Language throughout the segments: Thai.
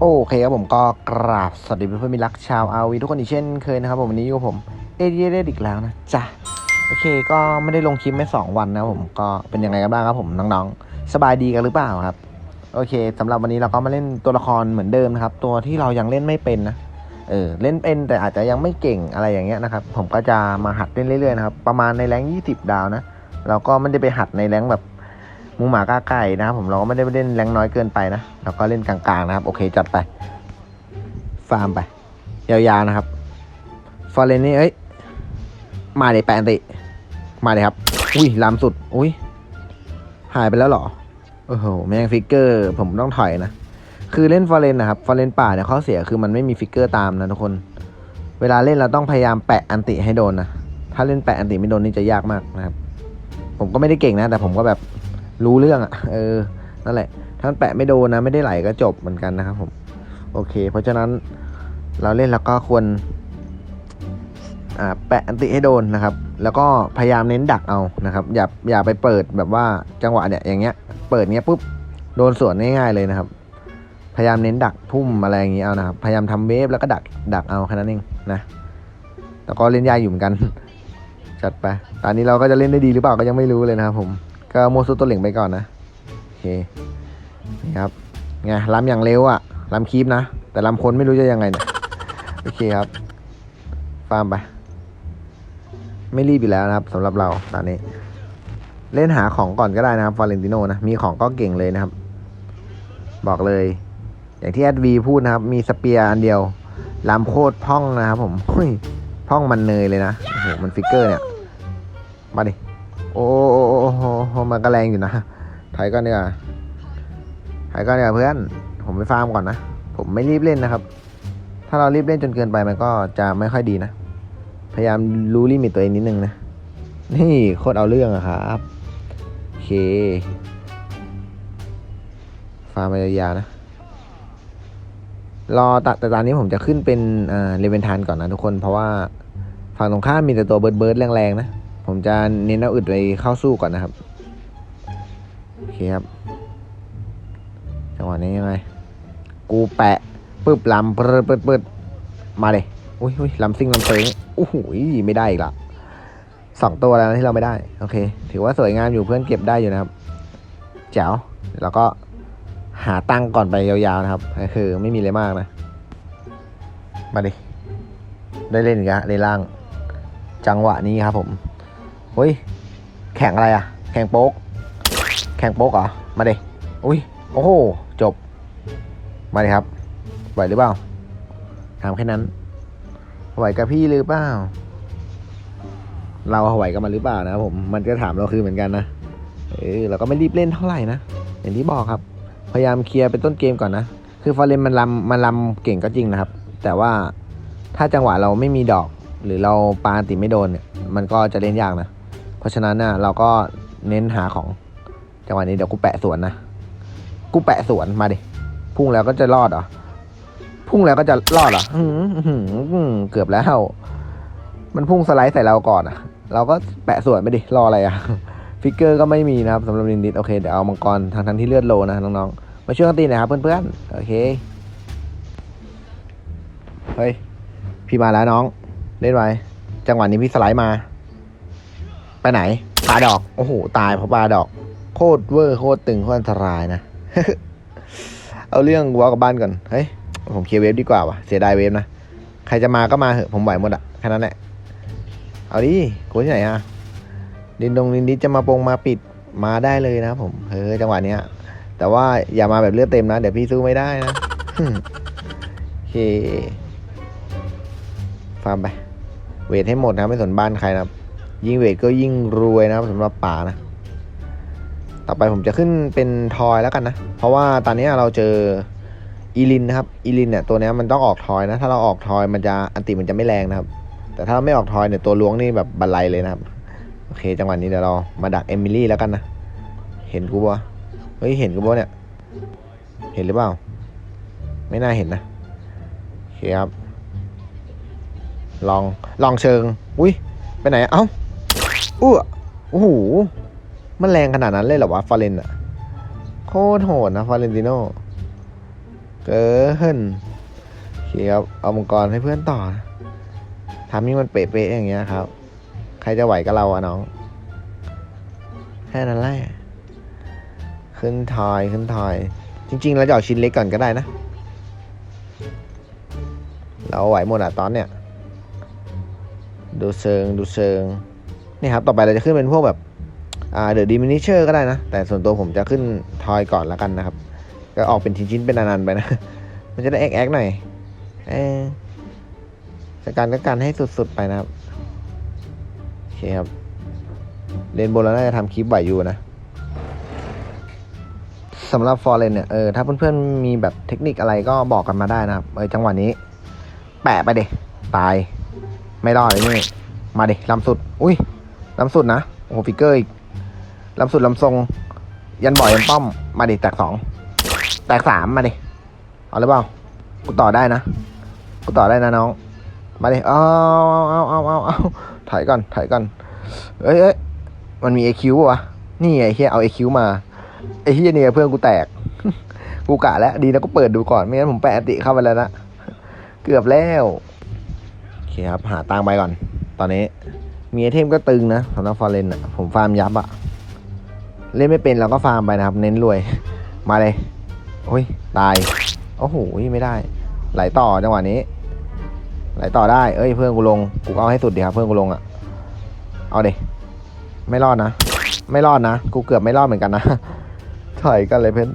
โอเคครับผมก็กราบสวัสดีเพื่อนๆมิตรรักชาวอาวีทุกคนอีกเช่นเคยนะครับผมวันนี้อยู่กับผมเอเดเดอีกแล้วนะจ๊ะโอเคก็ไม่ได้ลงคลิปไม่สองวันนะผมก็เป็นยังไงกันบ้างครับผมน้องๆ สบายดีกันหรือเปล่าครับ โอเคสำหรับวันนี้เราก็มาเล่นตัวละครเหมือนเดิมนะครับ ตัวที่เรายังเล่นไม่เป็นนะเออเล่นเป็นแต่อาจจะยังไม่เก่งอะไรอย่างเงี้ยนะครับผมก็จะมาหัดเล่นเรื่อยๆนะครับประมาณในแรง20 ดาวนะเราก็ไม่ได้ไปหัดในแรงแบบ มูหมากาไก่นะครับผมเราก็ไม่ได้ไปเล่นแรงน้อยเกินไปนะเราก็เล่นกลางๆนะครับ โอเคจัดไป ฟาร์มไป ยาวๆนะครับ ฟอร์เรนนี่เอ้ย มาเลยแปนติ มาเลยครับ อุ้ยลามสุด อุ้ย หายไปแล้วเหรอ โอ้โห แม่งฟิกเกอร์ ผมต้องถอยนะ คือเล่นฟอร์เรนนะครับ ฟอร์เรนป่าเนี่ยข้อเสียคือมันไม่มีฟิกเกอร์ตามนะทุกคน เวลาเล่นเราต้องพยายามแปะอันติให้โดนนะ ถ้าเล่นแปะอันติไม่โดนนี่จะยากมากนะครับ ผมก็ไม่ได้เก่งนะ แต่ผมก็แบบ รู้เรื่องอะ่ะ เออ นั่นแหละ ถ้านแปะไม่โดนนะ ไม่ได้ไหลก็จบเหมือนกันนะครับผม โอเค เพราะฉะนั้นเราเล่นแล้วก็ควรอ่าแปะอันติให้โดนนะครับ แล้วก็พยายามเน้นดักเอานะครับ อย่าอย่าไปเปิดแบบว่าจังหวะเนี่ยอย่างเงี้ย เปิดเงี้ยปุ๊บโดนสวนง่ายๆเลยนะครับ พยายามเน้นดักพุ่มอะไรอย่างเงี้ยเอานะครับ พยายามทำเวฟแล้วก็ดักดักเอาแค่นั้นเองนะ แต่ก็เล่นยากอยู่เหมือนกัน จัดไป ตอนนี้เราก็จะเล่นได้ดีหรือเปล่าก็ยังไม่รู้เลยนะครับผม ก็โมวซุตัวเหล่งไปก่อนนะโอเคนี่ครับไงล้ำอย่างเร็วอะล้ำคีบนะ แต่ล้ำคนไม่รู้จะยังไงเนี่ยโอเคครับฟาร์มไป ไม่รีบอยู่แล้วนะครับสำหรับเราตอนนี้ เล่นหาของก่อนก็ได้นะครับฟอเรนติโนนะ มีของก็เก่งเลยนะครับ บอกเลย อย่างที่แอดวีพูดนะครับ มีสเปียร์อันเดียวลามโคตรพ่องนะครับผมพ่องมันเนยเลยนะโอ้โหมันฟิกเกอร์เนี่ย มาดิ โอ้โอ้โอ้โอ้โอ้มันก็แรงอยู่นะถอยก่อนดีกว่าถอยก่อนดีกว่าเพื่อน ผมไปฟาร์มก่อนนะ ผมไม่รีบเล่นนะครับ ถ้าเรารีบเล่นจนเกินไปมันก็จะไม่ค่อยดีนะ พยายามรู้ลิมิตตัวเองนิดนึงนะ นี่โคตรเอาเรื่องอะครับโอเค ฟาร์มยาวๆนะ รอตัดแต่ตอนนี้ผมจะขึ้นเป็นอ่าเลเวนทานก่อนนะทุกคน เพราะว่าฝั่งตรงข้ามมีแต่ตัวเบิร์ดเบิร์ดแรงๆนะ ผมจะเน้นเอาอึดไปเข้าสู้ก่อนนะครับโอเคครับจังหวะนี้ยังไงกูแปะปึ๊บลำเปิดเปิดเปิดมาเลยอุ้ยอุ้ยลำซิ่งลำเซิงโอ้โหไม่ได้อีกละสองตัวแล้วที่เราไม่ได้โอเค ถือว่าสวยงามอยู่เพื่อนเก็บได้อยู่นะครับแจ๋วแล้วก็หาตังค์ก่อนไปยาวๆนะครับคือไม่มีอะไรมากนะ มาดิได้เล่นอีกแล้วในล่าง จังหวะนี้ครับผม เฮ้ย แข่งอะไรอะแข่งโป๊ก แข่งโป๊กเหรอ มาดิอุ้ย โอ้โห จบ มาดิครับ ไหวหรือเปล่า ถามแค่นั้น ไหวกับพี่หรือเปล่า เราไหวกับมันหรือเปล่านะผม มันก็ถามเราคือเหมือนกันนะ เออ เราก็ไม่รีบเล่นเท่าไหร่นะ อย่างที่บอกครับ พยายามเคลียร์เป็นต้นเกมก่อนนะ คือฟอร์เรนมันลำมันลำเก่งก็จริงนะครับ แต่ว่าถ้าจังหวะเราไม่มีดอก หรือเราปาติไม่โดนเนี่ย มันก็จะเล่นยากนะ เพราะฉะนั้นน่ะเราก็เน้นหาของจังหวะนี้เดี๋ยวกูแปะสวนนะ กูแปะสวนมาดิ พุ่งแล้วก็จะรอดเหรอ พุ่งแล้วก็จะรอดเหรอเกือบแล้ว มันพุ่งสไลด์ใส่เราก่อนอะ เราก็แปะสวนไปดิ รออะไรอะ ฟิกเกอร์ก็ไม่มีนะครับสำหรับลินดิสโอเค เดี๋ยวเอามังกรทางทั้งที่เลือดโลนะน้องๆ มาช่วยกันตีหน่อยครับเพื่อนๆ โอเค เฮ้ย พี่มาแล้วน้อง เล่นไว้ จังหวะนี้พี่สไลด์มา ไปไหนปลาดอก โอ้โห ตายเพราะปลาดอก โคตรเวอร์โคตรตึงโคตรอันตรายนะ เอาเรื่องวัวกับบ้านก่อน เฮ้ย ผมเคลียร์เวฟดีกว่าวะเสียดายเวฟนะ ใครจะมาก็มาเหอะ ผมไหวหมดอะแค่นั้นแหละ เอาดิกูที่ไหนอะดินดงดินดิจะมาปงมาปิดมาได้เลยนะผม เฮ้ยจังหวะเนี้ย แต่ว่าอย่ามาแบบเลือดเต็มนะ เดี๋ยวพี่สู้ไม่ได้นะโอเคฟาร์มไป เวทให้หมดนะไม่สนบ้านใครนะ ยิ่งเวทก็ยิ่งรวยนะครับสำหรับป่านะ ต่อไปผมจะขึ้นเป็นทอยแล้วกันนะ เพราะว่าตอนนี้เราเจออีลินนะครับ อีลินเนี่ยตัวนี้มันต้องออกทอยนะ ถ้าเราออกทอยมันจะอันติมันจะไม่แรงนะครับ แต่ถ้าเราไม่ออกทอยเนี่ยตัวล้วงนี่แบบบันไลเลยนะครับ โอเค จังหวะนี้เดี๋ยวเรามาดักเอมิลี่แล้วกันนะ เห็นกูปะเฮ้ย เห็นกูปะเนี่ย เห็นหรือเปล่า ไม่น่าเห็นนะ โอเคครับ ลอง ลองเชิง อุ้ย ไปไหนอะเอ้า อู้โอ้โห มันแรงขนาดนั้นเลยเหรอวะฟาเรนอะโคตรโหดนะฟาเรนติโนเกินโอเคครับเอามังกรให้เพื่อนต่อทำให้มันเป๊ะๆอย่างเงี้ยครับ ใครจะไหวกับเราอะน้อง แค่นั้นแหละขึ้นทอยขึ้นทอย จริงๆเราจะเอาชิ้นเล็กก่อนก็ได้นะ เราไหวหมดอะตอนเนี้ยดูเชิงดูเชิง นี่ครับ ต่อไปเราจะขึ้นเป็นพวกแบบอ่าเดอะดิมินิเชอร์ก็ได้นะ แต่ส่วนตัวผมจะขึ้นทอยก่อนแล้วกันนะครับ ก็ออกเป็นชิ้นๆเป็นอันๆไปนะ มันจะได้แอกๆหน่อยเออจัดการก็การให้สุดๆไปนะครับโอเคครับเรียนบนแล้วน่าจะทำคลิปไหวอยู่นะสำหรับฟอร์เรนเนี่ยเออถ้าเพื่อนๆมีแบบเทคนิคอะไรก็บอกกันมาได้นะครับเออจังหวะนี้ แปะไปเดตาย ไม่รอดเลยนี่มาดิลำสุด อุ้ย ลำสุดนะ โอ้โหฟิกเกอร์อีกลำสุดลำทรง ยันบ่อยยันป้อม มาดิแตกสอง แตกสามมาดิ เอาหรือเปล่า กูต่อได้นะ กูต่อได้นะน้อง มาดิ เอาเอาเอาเอาเอาถอยก่อนถอยก่อน เอ้ยเอ้ยมันมีไอคิววะ นี่ไอ้เฮียเอาไอคิวมาไอเฮียเนี่ยเพื่อนกูแตก กูกะแล้ว ดีนะกูเปิดดูก่อน ไม่งั้นผมแปะอติเข้าไปแล้วนะ เกือบแล้ว โอเคครับ หาตังค์ไปก่อน ตอนนี้ มีไอเทมก็ตึงนะสำหรับฟอร์เรนอะผมฟาร์มยับอะ เล่นไม่เป็นเราก็ฟาร์มไปนะครับ เน้นรวย มาเลยโอ้ย ตาย โอ้โหไม่ได้ ไหลต่อจังหวะนี้ ไหลต่อได้ เอ้ยเพื่อนกูลง กูเอาให้สุดดิครับเพื่อนกูลงอะ เอาเดิไม่รอดนะ ไม่รอดนะ กูเกือบไม่รอดเหมือนกันนะถอยกันเลยเพื่อน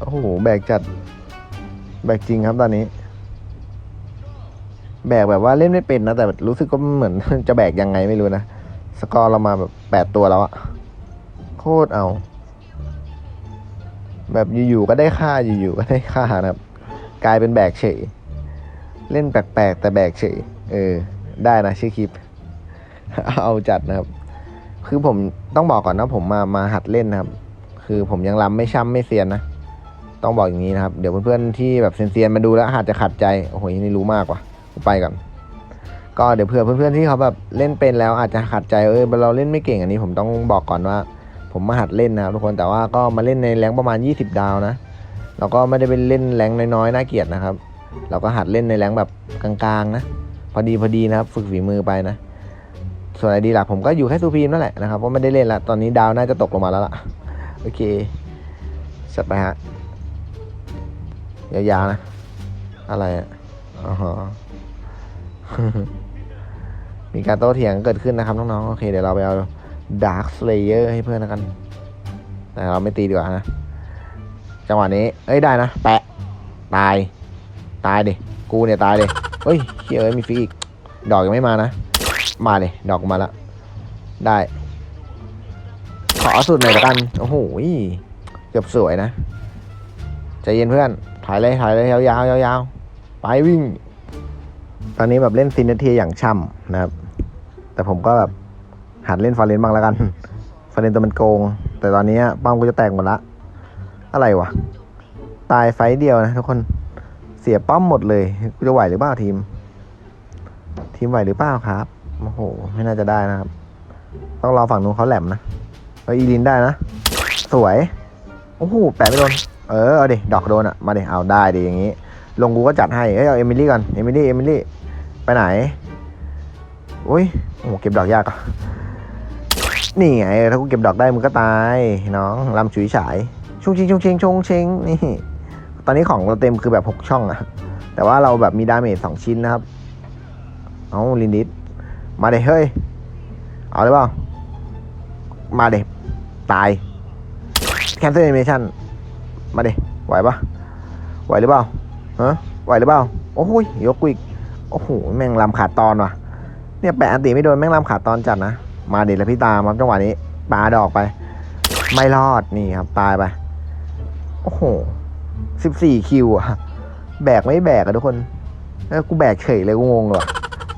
โอ้โห แบกจัด แบกจริงครับตอนนี้ แบกแบบว่าเล่นไม่เป็นนะ แต่รู้สึกก็เหมือนจะแบกยังไงไม่รู้นะ สกอร์เรามาแบบแปดตัวแล้วอะโคตรเอา แบบอยู่ๆก็ได้ค่าอยู่ๆก็ได้ค่านะครับ กลายเป็นแบกเฉย เล่นแปลกๆ แต่แบกเฉย เออ ได้นะชื่อคลิป เอาจัดนะครับ คือผมต้องบอกก่อนนะผมมามาหัดเล่นนะครับ คือผมยังรำไม่ช่ำไม่เซียนนะต้องบอกอย่างนี้นะครับ เดี๋ยวเพื่อนๆที่แบบเซียนๆมาดูแล้วอาจจะขัดใจ โอ้โหนี่รู้มากว่ะ ไปก่อนก็เดี๋ยวเผื่อเพื่อนๆที่เขาแบบเล่นเป็นแล้วอาจจะขัดใจเออเราเล่นไม่เก่งอันนี้ผมต้องบอกก่อนว่า ผมมาหัดเล่นนะครับทุกคนแต่ว่าก็มาเล่นในแรงประมาณ 20 ดาวนะเราก็ไม่ได้เป็นเล่นแรงน้อยๆน่าเกลียดนะครับ เราก็หัดเล่นในแรงแบบกลางๆนะพอดีพอดีนะครับ ฝึกฝีมือไปนะ ส่วนไอดีหลักผมก็อยู่แค่ซูพีมนั่นแหละนะครับเพราะไม่ได้เล่นละตอนนี้ดาวน่าจะตกลงมาแล้วล่ะโอเคจัดไปฮะยาวๆนะ อะไรอะอ๋อ มีการโต้เถียงเกิดขึ้นนะครับน้องๆ โอเค เดี๋ยวเราไปเอา Dark Slayer ให้เพื่อนแล้วกัน แต่เราไม่ตีดีกว่านะ จังหวะนี้ เอ้ยได้นะ แปะ ตาย ตายดิ กูเนี่ยตายเลยเฮ้ยเฮ้ยเอ้ยมีฟิกอีก ดอกยังไม่มานะ มาเลยดอกมาละ ได้ ขอสุดหน่อยละกัน โอ้โห เกือบสวยนะ ใจเย็นเพื่อน ถ่ายเลยถ่ายเลยยาวๆยาวๆไปวิ่ง ตอนนี้แบบเล่นซินเนเทียอย่างช่ำนะครับ แต่ผมก็แบบหัดเล่นฟาเรนบ้างแล้วกัน ฟาเรนตัวมันโกง แต่ตอนนี้ป้อมกูจะแตกหมดละ อะไรวะ ตายไฟเดียวนะทุกคน เสียป้อมหมดเลย กูจะไหวหรือเปล่าทีม ทีมไหวหรือเปล่าครับ โอ้โห ไม่น่าจะได้นะครับ ต้องรอฝั่งนู้นเขาแหลมนะเอออีลินได้นะ สวย โอ้โห แปะไม่โดน เออ เอาดิ ดอกโดนอะมาดิ เอาได้ดิอย่างงี้ ลงกูก็จัดให้ เอ้ย เอาเอมิลี่ก่อน เอมิลี่ เอมิลี่ ไปไหนอุ้ยโอ้โหเก็บดอกยากอะนี่ไงถ้ากูเก็บดอกได้มึงก็ตายน้องลำฉุยฉายชุงชิงชุงชิงชุงชิงนี่ตอนนี้ของเราเต็มคือแบบหกช่องอะแต่ว่าเราแบบมีดาเมจสองชิ้นนะครับเอาลินดิสมาเดเฮ้ยเอาเลยเปล่ามาเดตายแคนเซิลแอนิเมชันมาเดไหวปะไหวหรือเปล่าฮะไหวหรือเปล่าโอ้โหยยกกูอีก โอ้โห แม่งลำขาดตอนว่ะ เนี่ยแปะอันติไม่โดนแม่งลำขาดตอนจัดนะ มาเดแล้วพี่ตามครับจังหวะนี้ปาดอกไป ไม่รอดนี่ครับตายไป โอ้โหสิบสี่คิวอะแบกไม่แบกอะทุกคนเออกูแบกเฉยเลยกูงงเลย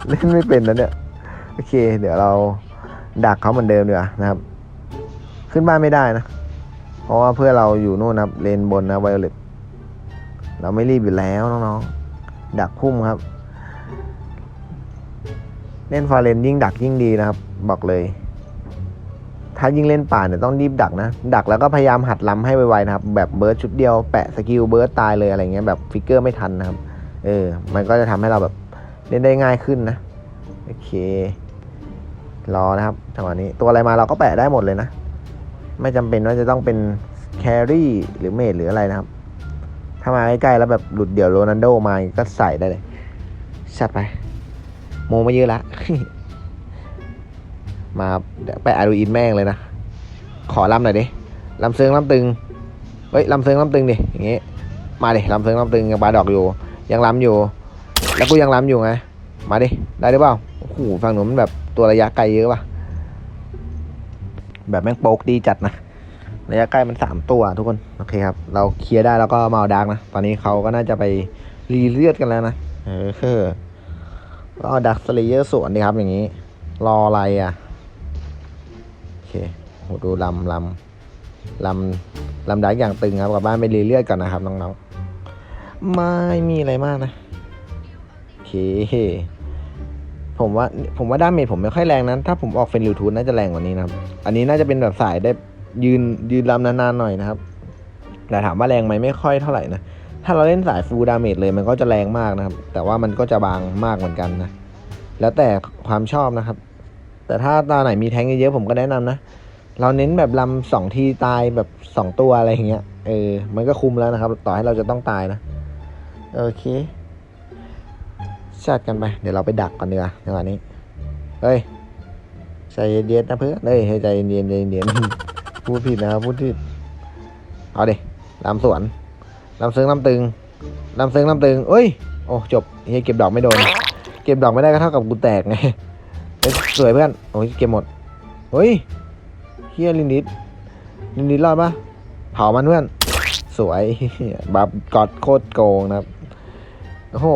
เล่นไม่เป็นนะเนี่ย โอเค เดี๋ยวเราดักเขาเหมือนเดิมดีกว่านะครับ ขึ้นบ้านไม่ได้นะ เพราะว่าเพื่อเราอยู่นู่นนะครับเลนบนนะไวโอเลตเราไม่รีบอยู่แล้วน้องๆดักพุ่มครับ เล่นฟาเรนยิ่งดักยิ่งดีนะครับ บอกเลย ถ้ายิ่งเล่นป่าเนี่ยต้องรีบดักนะ ดักแล้วก็พยายามหัดล้ำให้ไวๆนะครับ แบบเบิร์ดชุดเดียวแปะสกิลเบิร์ดตายเลยอะไรเงี้ยแบบฟิกเกอร์ไม่ทันนะครับ เออ มันก็จะทำให้เราแบบเล่นได้ง่ายขึ้นนะ โอเค รอนะครับจังหวะนี้ตัวอะไรมาเราก็แปะได้หมดเลยนะ ไม่จำเป็นว่าจะต้องเป็นแครี่หรือเมดหรืออะไรนะครับ ถ้ามาใกล้ๆแล้วแบบหลุดเดี่ยวโรนันโดมาก็ใส่ได้เลยชัดไป โมมาเยอะละ มาไปอาดูอินแม่งเลยนะ ขอลำหน่อยดิลำเซิงลำตึง เฮ้ยลำเซิงลำตึงดิ อย่างงี้ มาดิลำเซิงลำตึงยังปลาดอกอยู่ ยังล้ำอยู่ แล้วกูยังล้ำอยู่ไง มาดิ ได้หรือเปล่า โอ้โหฝั่งหนูมันแบบตัวระยะไกลเยอะป่ะ แบบแม่งโป๊กดีจัดนะ ระยะใกล้มันสามตัวทุกคน โอเคครับ เราเคลียร์ได้แล้วก็มาเอาดาร์กนะ ตอนนี้เขาก็น่าจะไปรีเลือดกันแล้วนะ เออ รอดักสเลเยอร์สวนดีครับอย่างนี้ รออะไรอะ โอเคโหดูลำลำลำลำดักอย่างตึงครับกลับบ้านไปรีเลือดก่อนนะครับน้องๆ ไม่มีอะไรมากนะ โอเค ผมว่าผมว่าด้าเมจผมไม่ค่อยแรงนะ ถ้าผมออกเฟนริวทูนน่าจะแรงกว่านี้นะครับ อันนี้น่าจะเป็นแบบสายได้ยืนยืนลำนานๆหน่อยนะครับ แต่ถามว่าแรงไหมไม่ค่อยเท่าไหร่นะ ถ้าเราเล่นสายฟูลดาเมจเลยมันก็จะแรงมากนะครับ แต่ว่ามันก็จะบางมากเหมือนกันนะ แล้วแต่ความชอบนะครับ แต่ถ้าตาไหนมีแทงเยอะๆผมก็แนะนำนะ เราเน้นแบบลำสองทีตายแบบสองตัวอะไรอย่างเงี้ย เออ มันก็คุมแล้วนะครับ ต่อให้เราจะต้องตายนะ โอเคชัดกันไป เดี๋ยวเราไปดักก่อนดีกว่าในวันนี้ เฮ้ย ใจเย็นๆนะเพื่อนเฮ้ยให้ใจเย็นๆใจเย็นๆพูดผิดนะครับพูดผิด เอาดิลำสวน ลำเซิงลำตึงลำเซิงลำตึงเอ้ย โอ้จบเฮ้ยเก็บดอกไม่โดน เก็บดอกไม่ได้ก็เท่ากับกูแตกไงเสวยเพื่อน โอ้ยเก็บหมด เฮ้ยเฮียลินดิสลินดิสรอดปะเผามันเพื่อน สวยบัฟกอดโคตรโกงนะครับ โอ้โห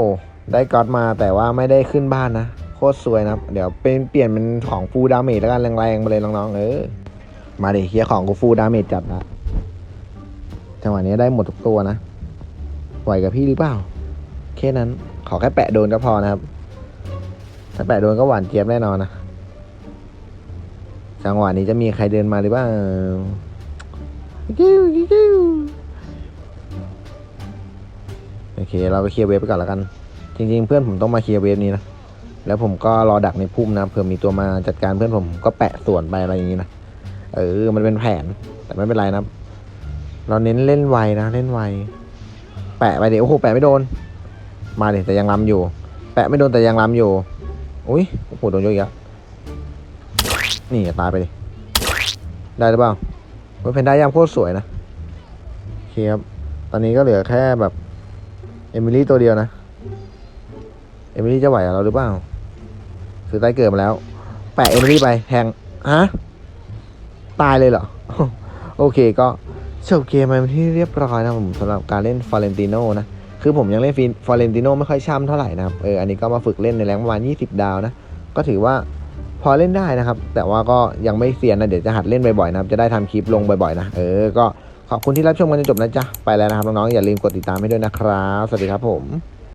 ได้กอดมาแต่ว่าไม่ได้ขึ้นบ้านนะ โคตรสวยนะครับ เดี๋ยวเป็นเปลี่ยนเป็นของฟูดาเมจแล้วกันแรงๆไปเลยน้องๆเออ มาดิเฮียของกูฟูดาเมจจัดนะจังหวะนี้ได้หมดทุกตัวนะ ไหวกับพี่หรือเปล่าแค่นั้นขอแค่แปะโดนก็พอนะครับ ถ้าแปะโดนก็หวานเจี๊ยบแน่นอนนะจังหวะนี้จะมีใครเดินมาหรือเปล่ากิ้วกิ้วโอเค เราไปเคลียร์เวฟไปก่อนแล้วกัน จริง ๆ เพื่อนผมต้องมาเคลียร์เวฟนี้นะแล้วผมก็รอดักในพุ่มนะเผื่อมีตัวมาจัดการเพื่อนผมก็แปะส่วนไปอะไรอย่างนี้นะเออมันเป็นแผนแต่ไม่เป็นไรนะ เราเน้นเล่นไวนะเล่นไว แปะไปเดี๋ยวโอ้โหแปะไม่โดน มาเดี๋ยวแต่ยังล้ำอยู่ แปะไม่โดนแต่ยังล้ำอยู่ อุ้ยโอ้โหโดนเยอะอีกแล้วนี่ตายไปดิได้หรือเปล่าโอ้ยเพนด้ายามโคตรสวยนะโอเคครับ ตอนนี้ก็เหลือแค่แบบเอมิลี่ตัวเดียวนะ เอมิลี่จะไหวเราหรือเปล่าซื้อใต้เกิดมาแล้ว แปะเอมิลี่ไปแทงฮะตายเลยเหรอ โอเคก็ จบเกมไปเป็นที่เรียบร้อยนะผมสำหรับการเล่นฟอเรนติโนนะคือผมยังเล่นฟอเรนติโนไม่ค่อยช่ำเท่าไหร่นะครับเอออันนี้ก็มาฝึกเล่นในแรงประมาณ 20 ดาวนะก็ถือว่าพอเล่นได้นะครับ แต่ว่าก็ยังไม่เซียนนะเดี๋ยวจะหัดเล่นบ่อยๆนะครับจะได้ทำคลิปลงบ่อยๆนะเออก็ขอบคุณที่รับชมกันจนจบนะจ๊ะไปแล้วนะครับน้องๆอย่าลืมกดติดตามให้ด้วยนะครับ สวัสดีครับผม